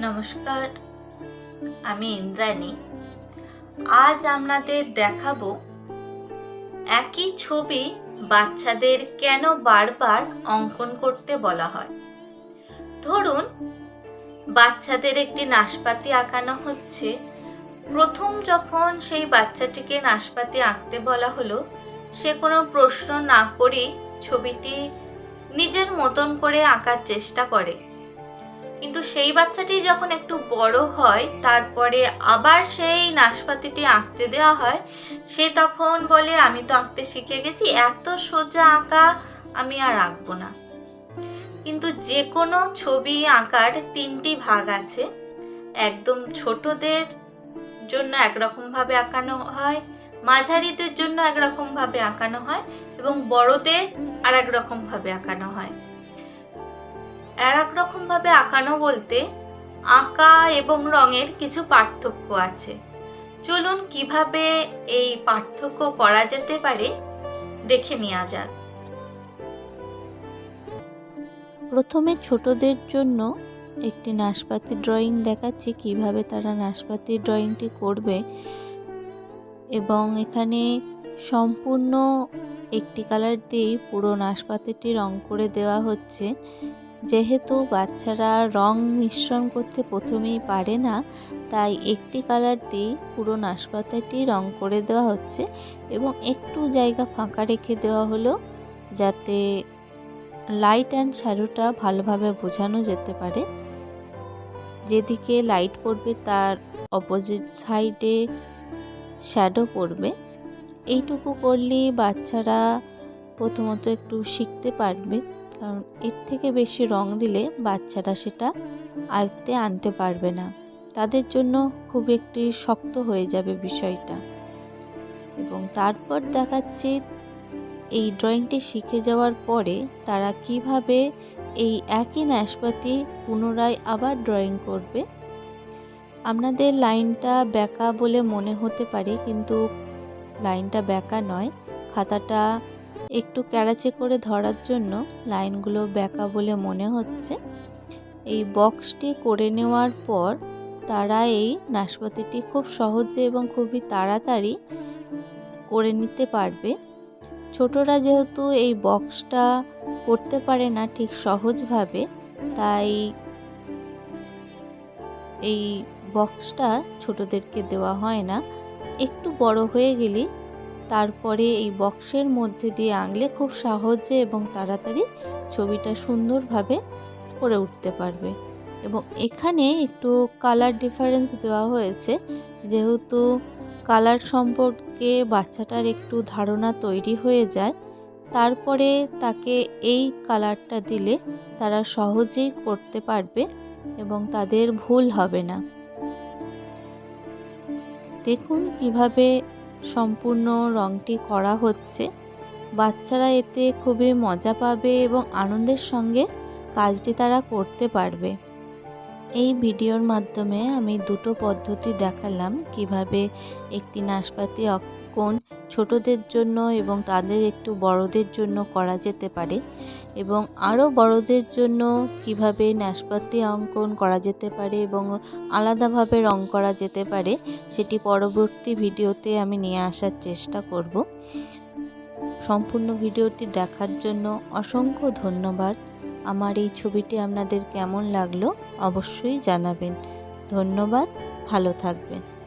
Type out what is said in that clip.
নমস্কার, আমি ইন্দ্রাণী। আজ আপনাদের দেখাবো একই ছবি বাচ্চাদের কেন বারবার অঙ্কন করতে বলা হয়। ধরুন, বাচ্চাদের একটি নাশপাতি আঁকানো হচ্ছে। প্রথম যখন সেই বাচ্চাটিকে নাশপাতি আঁকতে বলা হলো, সে কোনো প্রশ্ন না করেই ছবিটি নিজের মতন করে আঁকার চেষ্টা করে। কিন্তু সেই বাচ্চাটি যখন একটু বড় হয়, তারপরে আবার সেই নাশপাতিটি আঁকতে দেওয়া হয়, সে তখন বলে, আমি তো আঁকতে শিখে গেছি, এত সোজা আঁকা আমি আর আঁকবো না। কিন্তু যে কোনো ছবি আঁকার তিনটি ভাগ আছে। একদম ছোটদের জন্য একরকমভাবে আঁকানো হয়, মাঝারিদের জন্য একরকমভাবে আঁকানো হয় এবং বড়দের আর এক রকমভাবে আঁকানো হয়। আর এক রকমভাবে আঁকানো বলতে আঁকা এবং রঙের কিছু পার্থক্য আছে। চলুন কীভাবে এই পার্থক্য করা যেতে পারে দেখে নেওয়া যাক। প্রথমে ছোটদের জন্য একটি নাশপাতি ড্রয়িং দেখাচ্ছি, কীভাবে তারা নাশপাতি ড্রয়িংটি করবে এবং এখানে সম্পূর্ণ একটি কালার দিয়েই পুরো নাশপাতিটি রং করে দেওয়া হচ্ছে। যেহেতু বাচ্চারা রং মিশ্রণ করতে প্রথমেই পারে না, তাই একটি কালার দিয়েই পুরো নাশপাতিটি রং করে দেওয়া হচ্ছে এবং একটু জায়গা ফাঁকা রেখে দেওয়া হলো যাতে লাইট অ্যান্ড শ্যাডোটা ভালোভাবে বোঝানো যেতে পারে। যেদিকে লাইট পড়বে তার অপোজিট সাইডে শ্যাডো পড়বে। এইটুকু করলেই বাচ্চারা প্রথমত একটু শিখতে পারবে। কারণ এর থেকে বেশি রং দিলে বাচ্চারা সেটা আয়ত্তে আনতে পারবে না। তাদের জন্য খুব একটি শক্ত হয়ে যাবে বিষয়টা। এবং তারপর দেখাচ্ছি এই ড্রয়িংটি শিখে যাওয়ার পরে তারা কীভাবে এই একই নাশপাতি পুনরায় আবার ড্রয়িং করবে। আপনাদের লাইনটা ব্যাকা বলে মনে হতে পারে, কিন্তু লাইনটা ব্যাকা নয়। খাতাটা একটু ক্যারাচে করে ধরার জন্য লাইনগুলো বেঁকা বলে মনে হচ্ছে। এই বক্সটি করে নেওয়ার পর তারা এই নাশপাতিটি খুব সহজে এবং খুবই তাড়াতাড়ি করে নিতে পারবে। ছোটরা যেহেতু এই বক্সটা করতে পারে না ঠিক সহজভাবে, তাই এই বক্সটা ছোটদেরকে দেওয়া হয় না। একটু বড় হয়ে গেলে তারপরে এই বক্সের মধ্যে দিয়ে আঁকলে খুব সহজে এবং তাড়াতাড়ি ছবিটা সুন্দরভাবে করে উঠতে পারবে। এবং এখানে একটু কালার ডিফারেন্স দেওয়া হয়েছে। যেহেতু কালার সম্পর্কে বাচ্চাটার একটু ধারণা তৈরি হয়ে যায়, তারপরে তাকে এই কালারটা দিলে তারা সহজেই করতে পারবে এবং তাদের ভুল হবে না। দেখুন কীভাবে সম্পূর্ণ রঙটি করা হচ্ছে। বাচ্চারা এতে খুবই মজা পাবে এবং আনন্দের সঙ্গে কাজটি তারা করতে পারবে। এই ভিডিওর মাধ্যমে আমি দুটো পদ্ধতি দেখালাম, কীভাবে একটি নাশপাতি অঙ্কন ছোটদের জন্য এবং তাদের একটু বড়দের জন্য করা যেতে পারে এবং আরও বড়দের জন্য কীভাবে নাশপাতি অঙ্কন করা যেতে পারে এবং আলাদাভাবে রং করা যেতে পারে সেটি পরবর্তী ভিডিওতে আমি নিয়ে আসার চেষ্টা করব। সম্পূর্ণ ভিডিওটি দেখার জন্য অসংখ্য ধন্যবাদ। আমার এই ছবিটি আপনাদের কেমন লাগল অবশ্যই জানাবেন। ধন্যবাদ, ভালো থাকবেন।